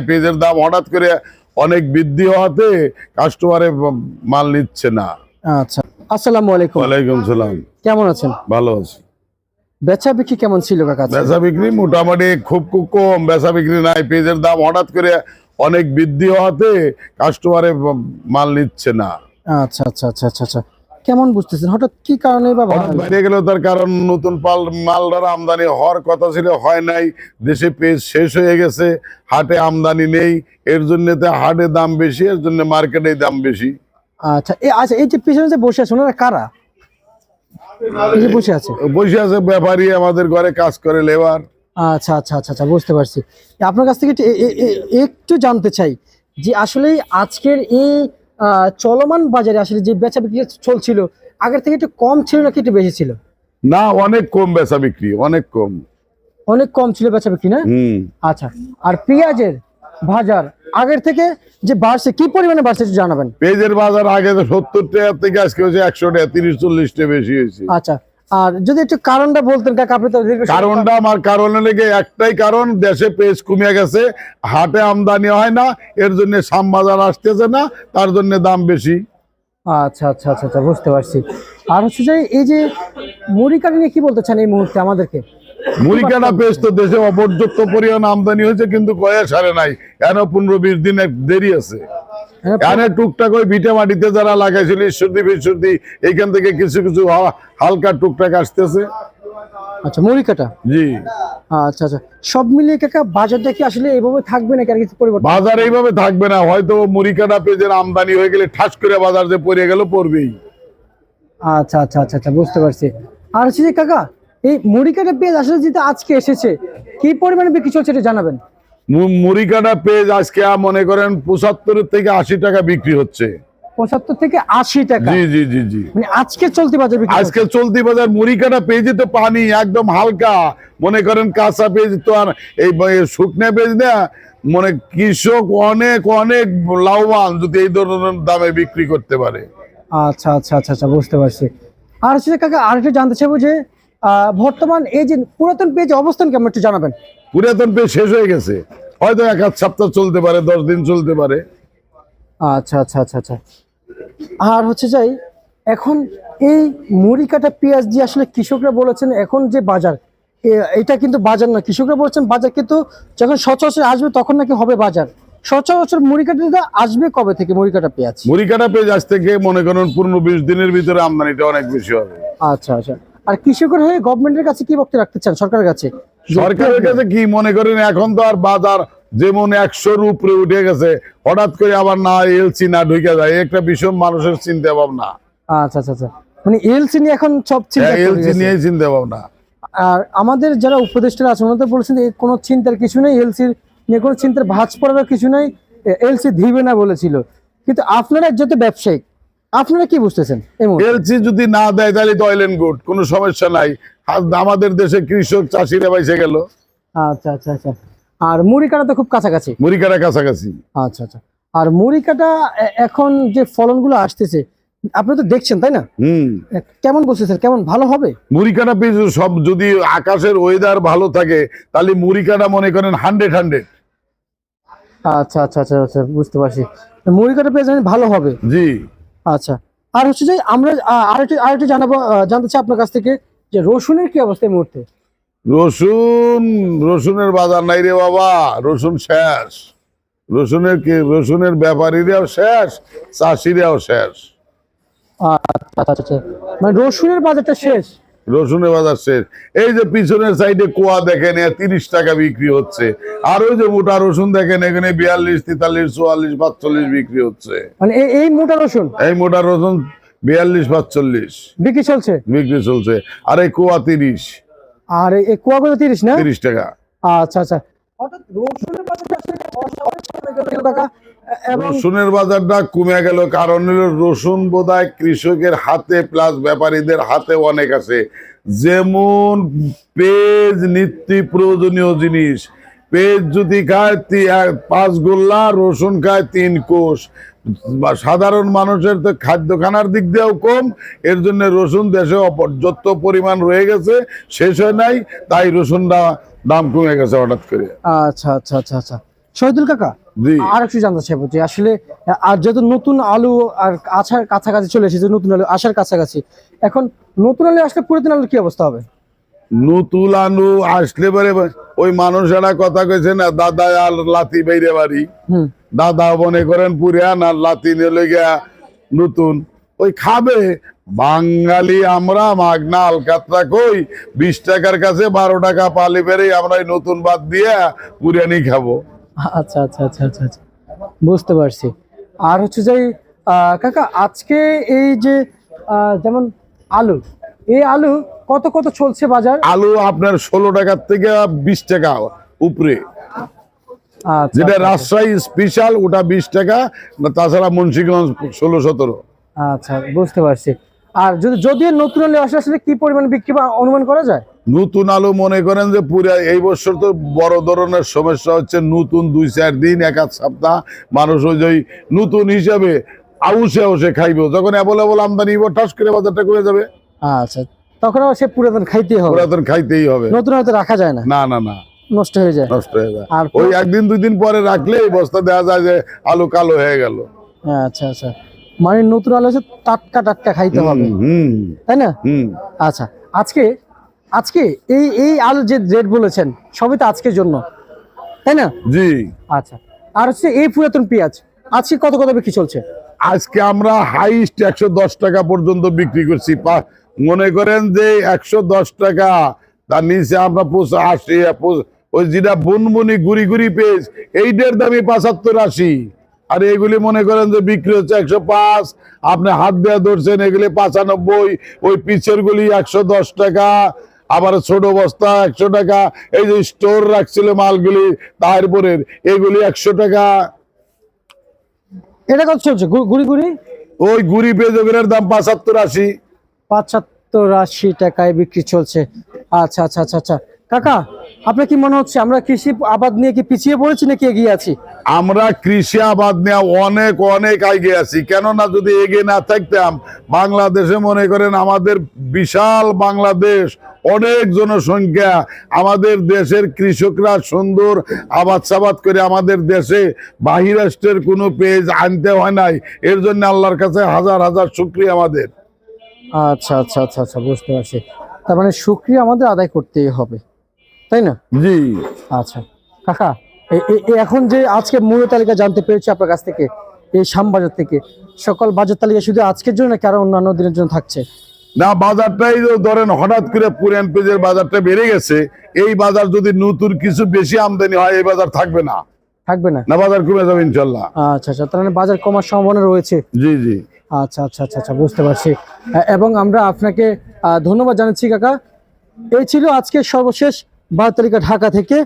পেঁয়াজের দাম হঠাৎ করে অনেক বৃদ্ধি হওয়াতে কাস্টমারে মাল নিচ্ছে না। আচ্ছা আসসালামু আলাইকুম। ওয়ালাইকুম সালাম। কেমন আছেন? ভালো আছি। বেচা বিক্রি কেমন ছিল কাকা? বেচা বিক্রি মোটামুটি খুব খুব কম বেচা বিক্রি নাই। পেঁয়াজের দাম হঠাৎ করে অনেক বৃদ্ধি হওয়াতে কাস্টমারে মাল নিচ্ছে না। আচ্ছা আচ্ছা আচ্ছা আচ্ছা আচ্ছা। কেমন বুঝতেছেন? হঠাৎ কি কারণে বা বাইরে গেল তার কারণ নতুন পাল মালদার আমদানি হওয়ার কথা ছিল হয় নাই দেশে পেজ শেষ হয়ে গেছে হাটে আমদানি নেই এর জন্য হাটে দাম বেশি এর জন্য মার্কেটে দাম বেশি। আচ্ছা আচ্ছা এই যে পিছনে যে বসে আছে ওনারা কারা? বসে আছে। বসে আছে ব্যাপারী আমাদের ঘরে কাজ করে লেবার। আচ্ছা আচ্ছা আচ্ছা আচ্ছা বুঝতে পারছি। আপনার কাছ থেকে একটু জানতে চাই যে আসলে আজকের এই চলমান বাজারে আসলে যে বেচা বিক্রি চলছিল আগের থেকে একটু কম ছিল নাকি একটু বেশি ছিল? না অনেক কম বেচা বিক্রি অনেক কম। অনেক কম ছিল বেচা বিক্রি না? আচ্ছা আর পেঁয়াজের বাজার আগের থেকে যে বাড়ছে কি পরিমাণে বাড়ছে জানাবেন? পেঁয়াজের বাজার আগে তো সত্তর টাকা থেকে আজকে হয়েছে একশো টাকা তিরিশ চল্লিশ টাকা বেশি হয়েছে। আচ্ছা আর যদি একটু কারণটা বলতেন কাকা আপনি তো দীর্ঘ কারণটা আমার কারণে লেগে একটাই কারণ দেশে পেঁয়াজ কমে গেছে হাটে আমদানি হয় না এর জন্য সাম বাজার আসতেছে না তার জন্য দাম বেশি। আচ্ছা আচ্ছা আচ্ছা আচ্ছা বুঝতে পারছি। আর হচ্ছে যে এই যে মুড়ি কাটি নিয়ে কি বলতে চান এই মুহূর্তে আমাদেরকে? মুড়ি কাটা পেঁয়াজ তো দেশে অপর্যাপ্ত পরিমাণ আমদানি হয়েছে কিন্তু কয়ে সারে নাই। এন পনেরো বিশ দিন এক দেরি আছে। হ্যাঁ, এনে টুকটাক ওই ভিটে মাটিতে যারা লাগাইছিল ঈশ্বরদী ফিশ্বরদী এইখান থেকে কিছু কিছু হালকা টুকটাক আসতেছে। আচ্ছা মুড়ি কাটা জি। আচ্ছা আচ্ছা। সব মিলিয়ে কাকা বাজারটা কি আসলে এইভাবে থাকবে নাকি আর কিছু পরিবর্তন? বাজার এইভাবে থাকবে না হয়তো মুড়ি কাটা পেঁয়াজের আমদানি হয়ে গেলে ঠাস করে বাজার যে পড়ে গেল পড়বেই। আচ্ছা আচ্ছা আচ্ছা আচ্ছা বুঝতে পারছি। আর হচ্ছে যে কাকা এই মুড়ি কাটা পেঁয়াজ আসলে যেটা আজকে এসেছে কি পরিমাণে বিক্রি চলছে এটা জানাবেন? মু- মুড়ি কাটা পেঁয়াজ আজকে মনে করেন পঁচাত্তর থেকে আশি টাকা বিক্রি হচ্ছে। পঁচাত্তর থেকে আশি টাকা? জি জি জি জি। মানে আজকে চলতি বাজার আজকে চলতি বাজার তো পানি একদম হালকা। মনে করেন কাঁচা পেঁয়াজ তো আর এই শুকনা পেঁয়াজ না মনে কৃষক অনেক অনেক লাভবান যদি এই ধরনের দামে বিক্রি করতে পারে। আচ্ছা আচ্ছা আচ্ছা আচ্ছা বুঝতে পারছি। আর হচ্ছে কাকা আর একটু জানতে চাইব যে বর্তমান এই যে পুরাতন পেজ অবস্থান কেমন একটু জানাবেন? পুরাতন পেঁয়াজ শেষ হয়ে গেছে। হয়তো এক আধ সপ্তাহ চলতে পারে দশ দিন চলতে পারে। আচ্ছা আচ্ছা আচ্ছা আচ্ছা। আর হচ্ছে যাই এখন এই মুড়ি কাটা পেঁয়াজ দিয়ে আসলে কৃষকরা বলেছেন এখন যে বাজার এটা কিন্তু বাজার না কৃষকরা বলেছেন বাজার কিন্তু যখন সচরাচর আসবে তখন নাকি হবে বাজার। সচরাচর মুড়ি কাটা আসবে কবে থেকে মুড়ি কাটা পেঁয়াজ? মুড়ি কাটা পেঁয়াজ আজ থেকে মনে করেন পনেরো বিশ দিনের ভিতরে আমদানিটা অনেক বেশি হবে। আচ্ছা আচ্ছা। আর কৃষকের হয়ে গভর্নমেন্টের কাছে কি বক্তব্য রাখতে চান সরকারের কাছে? সরকারের কাছে কি মনে করেন? এখন তো আর বাজার যেমন একশোর উপরে উঠে গেছে হঠাৎ করে আবার না এলসি না ঢুকে যায় একটা বিষম মানুষের চিন্তা ভাবনা। আচ্ছা আচ্ছা আচ্ছা। মানে এলসি নিয়ে এখন সব চিন্তা এলসি নিয়ে চিন্তা ভাবনা। আর আমাদের যারা উপদেষ্টা আছেন ওনাদের বলেছেন যে কোনো চিন্তার কিছু নেই এলসির নিয়ে কোনো চিন্তার ভাঁজ পড়ার কিছু নেই এলসি দিবে না বলেছিল। কিন্তু আপনারা যত ব্যবসায়িক আপনারা কি বুঝতেছেন? এলসি যদি না দেয় তাহলে তো অয়েল এন্ড গুড কোনো সমস্যা নাই। আমাদের দেশে কৃষক চাষিরা বাইসে গেল। আচ্ছা আচ্ছা আচ্ছা। আর মুড়ি কাটা তো খুব কাছাকাছি। মুড়ি কাটা কাছাকাছি। আচ্ছা আচ্ছা। আর মুড়ি কাটা এখন যে ফলনগুলো আসতেছে আপনি তো দেখছেন তাই না? হুম। কেমন বুঝতেছেন কেমন ভালো হবে? মুড়ি কাটা পেঁয়াজ সব যদি আকাশের ওয়েদার ভালো থাকে তাহলে মুড়ি কাটা মনে করেন হান্ড্রেড হান্ড্রেড আচ্ছা আচ্ছা আচ্ছা আচ্ছা বুঝতে পারছি। মুড়ি কাটা পেয়ে ভালো হবে। জি। আচ্ছা। আর হচ্ছে যে আমরা আরেকটু আরেকটু জানাব জানতে চাই আপনার কাছ থেকে যে রসুনের কি অবস্থা এই মুহূর্তে? রসুন রসুনের বাজার নাই রে বাবা রসুন শেষ। রসুনের কি রসুনের ব্যাপারীরাও শেষ চাষিরাও শেষ। আচ্ছা আচ্ছা আচ্ছা। মানে রসুনের বাজারটা শেষ? রসুনের বাজার শেষ এই যে পিছনের সাইডে কোয়া দেখেন তিরিশ টাকা বিক্রি হচ্ছে। আর ওই যে মোটা রসুন দেখেন এখানে বিয়াল্লিশ তেতাল্লিশ চুয়াল্লিশ পাঁচচল্লিশ বিক্রি হচ্ছে। মানে এই মোটা রসুন? এই মোটা রসুন বিয়াল্লিশ পাঁচচল্লিশ। বিক্রি চলছে? বিক্রি চলছে। আর এই কোয়া তিরিশ। আর এই- এই কুয়াগুলো তিরিশ না? তিরিশ টাকা। আচ্ছা আচ্ছা। হঠাৎ রসুনের বাজারটা রসুনের বাজারটা কমে গেল কারণ হলো রসুন বোধহয় কৃষকের হাতে প্লাস ব্যাপারীদের হাতে অনেক আছে। যেমন পেজ নিত্য প্রয়োজনীয় জিনিস। পেজ যদি খায় পাঁচ গোল্লা রসুন খায় তিন কোষ। বা সাধারণ মানুষের তো খাদ্য খানার দিক দিয়েও কম এর জন্য রসুন দেশে অপর্যাপ্ত পরিমাণ রয়ে গেছে শেষ হয় নাই তাই রসুনটা দাম কমে গেছে হঠাৎ করে। আচ্ছা আচ্ছা আচ্ছা আচ্ছা। শহীদুল কাকা আর একটু জানতে চাইব যে আসলে আর যেহেতু নতুন আলু আর আসার কাছাকাছি চলে এসেছে নতুন আলু আসার কাছাকাছি এখন নতুন আলু আসলে পুরাতন আলুর কি অবস্থা হবে? নতুন আলু আসলে পরে ওই মানুষেরা কথা কইছে না দাদা আর লাতি বাইরে বাড়ি। দাদা মনে করেন পুরিয়ান আর লাতি নিয়ে গিয়া নতুন। ওই খাবে। বাঙালি আমরা মাগনা আলকাতরা কই বিশ টাকার কাছে বারো টাকা পালি পেরে আমরা নতুন বাদ দিয়ে পুরিয়ানি খাব। আচ্ছা আচ্ছা আচ্ছা আচ্ছা আচ্ছা। বুঝতে পারছি। আর হচ্ছে যে কাকা আজকে এই যে যেমন আলু এই আলু কত কত চলছে বাজার? আলু আপনার ষোলো টাকার থেকে বিশ টাকা উপরে। আচ্ছা যেটা রাজশাহী স্পেশাল ওটা বিশ টাকা তাছাড়া মুন্সিগঞ্জ ষোলো সতেরো। আচ্ছা বুঝতে পারছি। আর যদি যদি নতুন আসে আসলে কি পরিমাণ বিক্রি বা অনুমান করা যায়? নতুন আলু মনে করেন যে পুরা এই বছর তো বড় ধরনের সমস্যা হচ্ছে নতুন দুই চার দিন এক আধ সপ্তাহ মানুষ ওই যে নতুন হিসাবে আউসে আউসে খাইবে। যখন অ্যাভেলেবল আমদানি ঠাস করে বাজারটা করে যাবে। আচ্ছা তখন সে পুরাতন খাইতেই হবে। পুরাতন খাইতেই হবে। নতুন হয়তো রাখা যায় না। না না না। নষ্ট হয়ে যায়। নষ্ট হয়ে যায়। আর ওই একদিন দুই দিন পরে রাখলে এই বস্তা দেখা যায় যে আলু কালো হয়ে গেল। আচ্ছা আচ্ছা। মানে নতুন আলু হচ্ছে টাটকা টাটকা খাইতে হবে। হুম। তাই না? হুম। আচ্ছা আজকে আজকে এই এই আলু যে রেট বলেছেন সবই তো আজকের জন্য তাই না? জি। আচ্ছা আর হচ্ছে এই পুরাতন পেঁয়াজ আজকে কত কত বিক্রি চলছে? আজকে আমরা হাইস্ট একশো দশ টাকা পর্যন্ত বিক্রি করছি। মনে করেন যে একশো দশ টাকা তার নিচে আমরা আশি ওই যেটা বুনবুনি গুড়ি গুড়ি পেজ এইটার দামই পাঁচাত্তর আশি। আর এগুলি মনে করেন যে বিক্রি হচ্ছে একশো পাঁচ আপনি হাত দেওয়া ধরছেন এগুলি পাঁচানব্বই ওই পিছের গুলি একশো দশ টাকা আবার ছোট বস্তা একশো টাকা। এই যে স্টোর রাখছিল মালগুলি তারপরের এগুলি একশো টাকা। এটা কত চলছে? গুড়ি গুড়ি? ওই গুড়ি পেজ ওগুলোর দাম পাঁচাত্তর আশি। পাঁচাত্তর আশি টাকায় বিক্রি চলছে। আচ্ছা আচ্ছা আচ্ছা আচ্ছা। কাকা আপনার কি মনে হচ্ছে আমরা কৃষি আবাদ নিয়ে কি পিছিয়ে পড়েছি নাকি এগিয়ে আছি? আমরা কৃষি আবাদ নেওয়া অনেক অনেক এগিয়ে আছি। কেননা যদি এগিয়ে না থাকতাম বাংলাদেশে মনে করেন আমাদের বিশাল বাংলাদেশ অনেক জনসংখ্যা আমাদের দেশের কৃষকরা সুন্দর আবাদ সাবাদ করে আমাদের দেশে বাহিরাষ্ট্রের কোনো পেজ আনতে হয় নাই। এর জন্য আল্লাহর কাছে হাজার হাজার শুক্রিয়া আমাদের। আচ্ছা আচ্ছা আচ্ছা আচ্ছা বুঝতে পারছি। তার মানে সুক্রিয়া আমাদের আদায় করতেই হবে তাই না? জি। আচ্ছা। কাকা এখন যে আজকে মূল্য তালিকা জানতে পেরেছি আপনার কাছ থেকে এই শ্যামবাজার থেকে সকল বাজার তালিকা শুধু আজকের জন্য নাকি আরও অন্যান্য দিনের জন্য থাকছে? না বাজারটাই ধরেন হঠাৎ করে পুরান পেজের বাজারটা বেড়ে গেছে এই বাজার যদি নতুন কিছু বেশি আমদানি হয় এই বাজার থাকবে না। থাকবে না? না বাজার কমে যাবে ইনশাল্লাহ। আচ্ছা আচ্ছা তার মানে বাজার কমার সম্ভাবনা রয়েছে? জি জি। আচ্ছা আচ্ছা আচ্ছা আচ্ছা বুঝতে পারছি। এবং আমরা আপনাকে ধন্যবাদ জানাচ্ছি কাকা। এই ছিল আজকে সর্বশেষ বাজার তালিকা ঢাকা থেকে